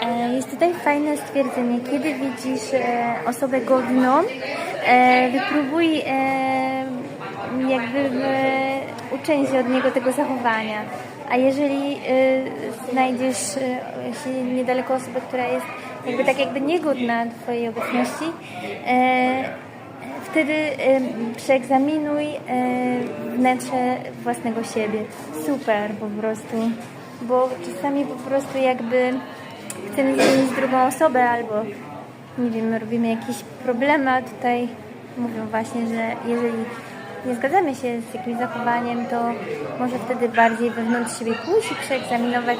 E, Jest tutaj fajne stwierdzenie. Kiedy widzisz e, osobę godną, e, wypróbuj jakby uczeń się od niego tego zachowania. A jeżeli e, znajdziesz się niedaleko osobę, która jest jakby tak jakby niegodna Twojej obecności, e, wtedy e, przeegzaminuj e, wnętrze własnego siebie. Super po prostu. Bo czasami po prostu jakby chcemy zmienić drugą osobę albo nie wiem, robimy jakieś problemy, a tutaj mówią właśnie, że jeżeli nie zgadzamy się z jakimś zachowaniem, to może wtedy bardziej wewnątrz siebie pójść i przeegzaminować